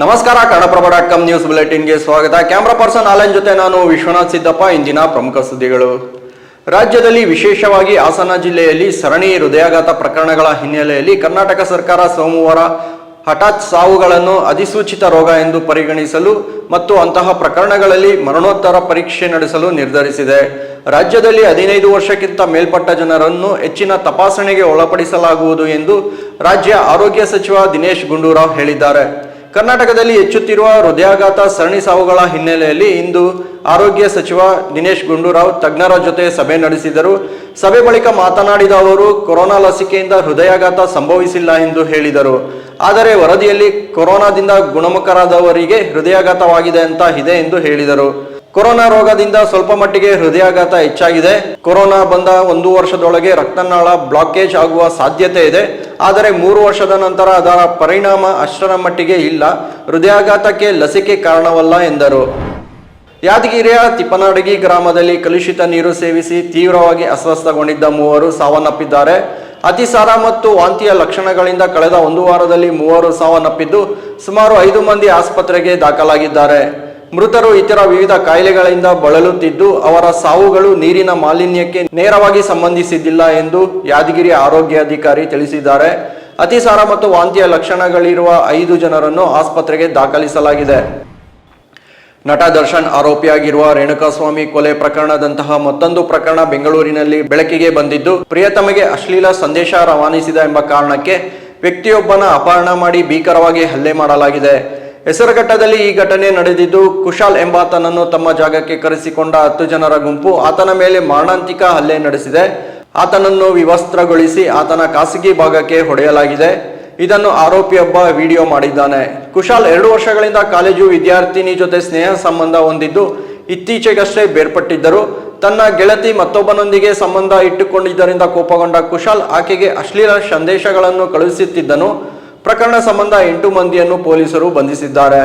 ನಮಸ್ಕಾರ, Kannadaprabha dot com news ಬುಲೆಟಿನ್ಗೆ ಸ್ವಾಗತ. ಕ್ಯಾಮ್ರಾ ಪರ್ಸನ್ ಆಲನ್ ಜೊತೆ ನಾನು ವಿಶ್ವನಾಥ್ ಸಿದ್ದಪ್ಪ. ಇಂದಿನ ಪ್ರಮುಖ ಸುದ್ದಿಗಳು. ರಾಜ್ಯದಲ್ಲಿ ವಿಶೇಷವಾಗಿ ಹಾಸನ ಜಿಲ್ಲೆಯಲ್ಲಿ ಸರಣಿ ಹೃದಯಾಘಾತ ಪ್ರಕರಣಗಳ ಹಿನ್ನೆಲೆಯಲ್ಲಿ ಕರ್ನಾಟಕ ಸರ್ಕಾರ ಸೋಮವಾರ ಹಠಾತ್ ಸಾವುಗಳನ್ನು ಅಧಿಸೂಚಿತ ರೋಗ ಎಂದು ಪರಿಗಣಿಸಲು ಮತ್ತು ಅಂತಹ ಪ್ರಕರಣಗಳಲ್ಲಿ ಮರಣೋತ್ತರ ಪರೀಕ್ಷೆ ನಡೆಸಲು ನಿರ್ಧರಿಸಿದೆ. ರಾಜ್ಯದಲ್ಲಿ ಹದಿನೈದು ವರ್ಷಕ್ಕಿಂತ ಮೇಲ್ಪಟ್ಟ ಜನರನ್ನು ಹೆಚ್ಚಿನ ತಪಾಸಣೆಗೆ ಒಳಪಡಿಸಲಾಗುವುದು ಎಂದು ರಾಜ್ಯ ಆರೋಗ್ಯ ಸಚಿವ ದಿನೇಶ್ ಗುಂಡೂರಾವ್ ಹೇಳಿದ್ದಾರೆ. ಕರ್ನಾಟಕದಲ್ಲಿ ಹೆಚ್ಚುತ್ತಿರುವ ಹೃದಯಾಘಾತ, ಸರಣಿ ಸಾವುಗಳ ಹಿನ್ನೆಲೆಯಲ್ಲಿ ಇಂದು ಆರೋಗ್ಯ ಸಚಿವ ದಿನೇಶ್ ಗುಂಡೂರಾವ್ ತಜ್ಞರ ಜೊತೆ ಸಭೆ ನಡೆಸಿದರು. ಸಭೆ ಬಳಿಕ ಮಾತನಾಡಿದ ಅವರು, ಕೊರೋನಾ ಲಸಿಕೆಯಿಂದ ಹೃದಯಾಘಾತ ಸಂಭವಿಸಿಲ್ಲ ಎಂದು ಹೇಳಿದರು. ಆದರೆ ವರದಿಯಲ್ಲಿ ಕೊರೋನಾದಿಂದ ಗುಣಮುಖರಾದವರಿಗೆ ಹೃದಯಾಘಾತವಾಗಿದೆ ಅಂತ ಇದೆ ಎಂದು ಹೇಳಿದರು. ಕೊರೋನಾ ರೋಗದಿಂದ ಸ್ವಲ್ಪ ಮಟ್ಟಿಗೆ ಹೃದಯಾಘಾತ ಹೆಚ್ಚಾಗಿದೆ. ಕೊರೋನಾ ಬಂದ ಒಂದು ವರ್ಷದೊಳಗೆ ರಕ್ತನಾಳ ಬ್ಲಾಕೇಜ್ ಆಗುವ ಸಾಧ್ಯತೆ ಇದೆ. ಆದರೆ ಮೂರು ವರ್ಷದ ನಂತರ ಅದರ ಪರಿಣಾಮ ಅಷ್ಟರ ಮಟ್ಟಿಗೆ ಇಲ್ಲ. ಹೃದಯಾಘಾತಕ್ಕೆ ಲಸಿಕೆ ಕಾರಣವಲ್ಲ ಎಂದರು. ಯಾದಗಿರಿಯ ತಿಪ್ಪನಾಡಗಿ ಗ್ರಾಮದಲ್ಲಿ ಕಲುಷಿತ ನೀರು ಸೇವಿಸಿ ತೀವ್ರವಾಗಿ ಅಸ್ವಸ್ಥಗೊಂಡಿದ್ದ ಮೂವರು ಸಾವನ್ನಪ್ಪಿದ್ದಾರೆ. ಅತಿಸಾರ ಮತ್ತು ವಾಂತಿಯ ಲಕ್ಷಣಗಳಿಂದ ಕಳೆದ ಒಂದು ವಾರದಲ್ಲಿ ಮೂವರು ಸಾವನ್ನಪ್ಪಿದ್ದು ಸುಮಾರು ಐದು ಮಂದಿ ಆಸ್ಪತ್ರೆಗೆ ದಾಖಲಾಗಿದ್ದಾರೆ. ಮೃತರು ಇತರ ವಿವಿಧ ಕಾಯಿಲೆಗಳಿಂದ ಬಳಲುತ್ತಿದ್ದು, ಅವರ ಸಾವುಗಳು ನೀರಿನ ಮಾಲಿನ್ಯಕ್ಕೆ ನೇರವಾಗಿ ಸಂಬಂಧಿಸಿದ್ದಿಲ್ಲ ಎಂದು ಯಾದಗಿರಿ ಆರೋಗ್ಯಾಧಿಕಾರಿ ತಿಳಿಸಿದ್ದಾರೆ. ಅತಿಸಾರ ಮತ್ತು ವಾಂತಿಯ ಲಕ್ಷಣಗಳಿರುವ ಐದು ಜನರನ್ನು ಆಸ್ಪತ್ರೆಗೆ ದಾಖಲಿಸಲಾಗಿದೆ. ನಟ ದರ್ಶನ್ ಆರೋಪಿಯಾಗಿರುವ ರೇಣುಕಾಸ್ವಾಮಿ ಕೊಲೆ ಪ್ರಕರಣದಂತಹ ಮತ್ತೊಂದು ಪ್ರಕರಣ ಬೆಂಗಳೂರಿನಲ್ಲಿ ಬೆಳಕಿಗೆ ಬಂದಿದ್ದು, ಪ್ರಿಯತಮಗೆ ಅಶ್ಲೀಲ ಸಂದೇಶ ರವಾನಿಸಿದ ಎಂಬ ಕಾರಣಕ್ಕೆ ವ್ಯಕ್ತಿಯೊಬ್ಬನ ಅಪಹರಣ ಮಾಡಿ ಭೀಕರವಾಗಿ ಹಲ್ಲೆ ಮಾಡಲಾಗಿದೆ. ಹೆಸರುಘಟ್ಟದಲ್ಲಿ ಈ ಘಟನೆ ನಡೆದಿದ್ದು, ಕುಶಾಲ್ ಎಂಬಾತನನ್ನು ತಮ್ಮ ಜಾಗಕ್ಕೆ ಕರೆಸಿಕೊಂಡ ಹತ್ತು ಜನರ ಗುಂಪು ಆತನ ಮೇಲೆ ಮಾರಣಾಂತಿಕ ಹಲ್ಲೆ ನಡೆಸಿದೆ. ಆತನನ್ನು ವಿವಸ್ತ್ರಗೊಳಿಸಿ ಆತನ ಖಾಸಗಿ ಭಾಗಕ್ಕೆ ಹೊಡೆಯಲಾಗಿದೆ. ಇದನ್ನು ಆರೋಪಿಯೊಬ್ಬ ವಿಡಿಯೋ ಮಾಡಿದ್ದಾನೆ. ಕುಶಾಲ್ ಎರಡು ವರ್ಷಗಳಿಂದ ಕಾಲೇಜು ವಿದ್ಯಾರ್ಥಿನಿ ಜೊತೆ ಸ್ನೇಹ ಸಂಬಂಧ ಹೊಂದಿದ್ದು, ಇತ್ತೀಚೆಗಷ್ಟೇ ಬೇರ್ಪಟ್ಟಿದ್ದರು. ತನ್ನ ಗೆಳತಿ ಮತ್ತೊಬ್ಬನೊಂದಿಗೆ ಸಂಬಂಧ ಇಟ್ಟುಕೊಂಡಿದ್ದರಿಂದ ಕೋಪಗೊಂಡ ಕುಶಾಲ್ ಆಕೆಗೆ ಅಶ್ಲೀಲ ಸಂದೇಶಗಳನ್ನು ಕಳುಹಿಸುತ್ತಿದ್ದನು. ಪ್ರಕರಣ ಸಂಬಂಧ ಎಂಟು ಮಂದಿಯನ್ನು ಪೊಲೀಸರು ಬಂಧಿಸಿದ್ದಾರೆ.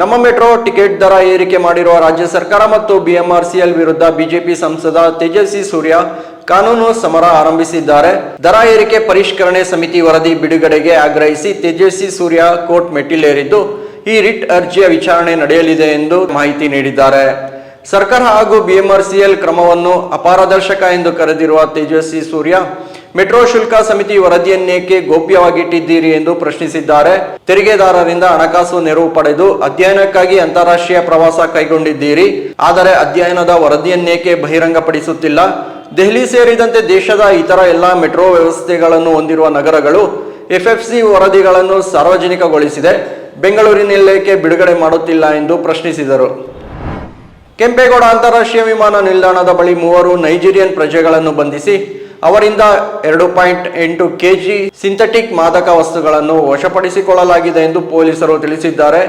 ನಮ್ಮ ಮೆಟ್ರೋ ಟಿಕೆಟ್ ದರ ಏರಿಕೆ ಮಾಡಿರುವ ರಾಜ್ಯ ಸರ್ಕಾರ ಮತ್ತು ಬಿಎಂಆರ್ಸಿಎಲ್ ವಿರುದ್ಧ ಬಿಜೆಪಿ ಸಂಸದ ತೇಜಸ್ವಿ ಸೂರ್ಯ ಕಾನೂನು ಸಮರ ಆರಂಭಿಸಿದ್ದಾರೆ. ದರ ಏರಿಕೆ ಪರಿಷ್ಕರಣೆ ಸಮಿತಿ ವರದಿ ಬಿಡುಗಡೆಗೆ ಆಗ್ರಹಿಸಿ ತೇಜಸ್ವಿ ಸೂರ್ಯ ಕೋರ್ಟ್ ಮೆಟ್ಟಿಲೇರಿದ್ದು, ಈ ರಿಟ್ ಅರ್ಜಿಯ ವಿಚಾರಣೆ ನಡೆಯಲಿದೆ ಎಂದು ಮಾಹಿತಿ ನೀಡಿದ್ದಾರೆ. ಸರ್ಕಾರ ಹಾಗೂ ಬಿಎಂಆರ್ಸಿಎಲ್ ಕ್ರಮವನ್ನು ಅಪಾರದರ್ಶಕ ಎಂದು ಕರೆದಿರುವ ತೇಜಸ್ವಿ ಸೂರ್ಯ ಮೆಟ್ರೋ ಶುಲ್ಕ ಸಮಿತಿ ವರದಿಯನ್ನೇಕೆ ಗೋಪ್ಯವಾಗಿಟ್ಟಿದ್ದೀರಿ ಎಂದು ಪ್ರಶ್ನಿಸಿದ್ದಾರೆ. ತೆರಿಗೆದಾರರಿಂದ ಹಣಕಾಸು ನೆರವು ಪಡೆದು ಅಧ್ಯಯನಕ್ಕಾಗಿ ಅಂತಾರಾಷ್ಟ್ರೀಯ ಪ್ರವಾಸ ಕೈಗೊಂಡಿದ್ದೀರಿ. ಆದರೆ ಅಧ್ಯಯನದ ವರದಿಯನ್ನೇಕೆ ಬಹಿರಂಗಪಡಿಸುತ್ತಿಲ್ಲ. ದೆಹಲಿ ಸೇರಿದಂತೆ ದೇಶದ ಇತರ ಎಲ್ಲ ಮೆಟ್ರೋ ವ್ಯವಸ್ಥೆಗಳನ್ನು ಹೊಂದಿರುವ ನಗರಗಳು ಎಫ್ಎಫ್ಸಿ ವರದಿಗಳನ್ನು ಸಾರ್ವಜನಿಕಗೊಳಿಸಿದೆ. ಬೆಂಗಳೂರಿನಲ್ಲೇಕೆ ಬಿಡುಗಡೆ ಮಾಡುತ್ತಿಲ್ಲ ಎಂದು ಪ್ರಶ್ನಿಸಿದರು. ಕೆಂಪೇಗೌಡ ಅಂತಾರಾಷ್ಟ್ರೀಯ ವಿಮಾನ ನಿಲ್ದಾಣದ ಬಳಿ ಮೂವರು ನೈಜೀರಿಯನ್ ಪ್ರಜೆಗಳನ್ನು ಬಂಧಿಸಿ ಅವರಿಂದ ಎರಡು ಪಾಯಿಂಟ್ ಎಂಟು ಕೆಜಿ ಸಿಂಥೆಟಿಕ್ ಮಾದಕ ವಸ್ತುಗಳನ್ನು ವಶಪಡಿಸಿಕೊಳ್ಳಲಾಗಿದೆ ಎಂದು ಪೊಲೀಸರು ತಿಳಿಸಿದ್ದಾರೆ.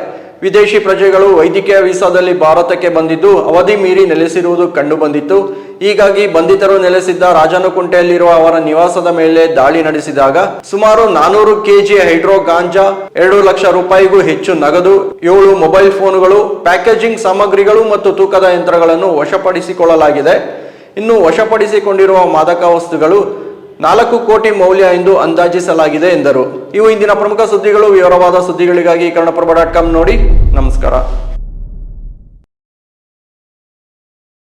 ವಿದೇಶಿ ಪ್ರಜೆಗಳು ವೈದ್ಯಕೀಯ ವೀಸಾದಲ್ಲಿ ಭಾರತಕ್ಕೆ ಬಂದಿದ್ದು, ಅವಧಿ ಮೀರಿ ನೆಲೆಸಿರುವುದು ಕಂಡುಬಂದಿತ್ತು. ಹೀಗಾಗಿ ಬಂಧಿತರು ನೆಲೆಸಿದ್ದ ರಾಜನಕುಂಟೆಯಲ್ಲಿರುವ ಅವರ ನಿವಾಸದ ಮೇಲೆ ದಾಳಿ ನಡೆಸಿದಾಗ ಸುಮಾರು ನಾನೂರು ಕೆಜಿ ಹೈಡ್ರೋ ಗಾಂಜಾ, ಎರಡು ಲಕ್ಷ ರೂಪಾಯಿಗೂ ಹೆಚ್ಚು ನಗದು, ಏಳು ಮೊಬೈಲ್ ಫೋನ್ಗಳು, ಪ್ಯಾಕೇಜಿಂಗ್ ಸಾಮಗ್ರಿಗಳು ಮತ್ತು ತೂಕದ ಯಂತ್ರಗಳನ್ನು ವಶಪಡಿಸಿಕೊಳ್ಳಲಾಗಿದೆ. ಇನ್ನು ವಶಪಡಿಸಿಕೊಂಡಿರುವ ಮಾದಕ ವಸ್ತುಗಳು ನಾಲ್ಕು ಕೋಟಿ ಮೌಲ್ಯ ಎಂದು ಅಂದಾಜಿಸಲಾಗಿದೆ ಎಂದರು. ಇವು ಇಂದಿನ ಪ್ರಮುಖ ಸುದ್ದಿಗಳು. ವಿವರವಾದ ಸುದ್ದಿಗಳಿಗಾಗಿ ಕನ್ನಡಪ್ರಭ ಡಾಟ್ ಕಾಮ್ ನೋಡಿ. ನಮಸ್ಕಾರ.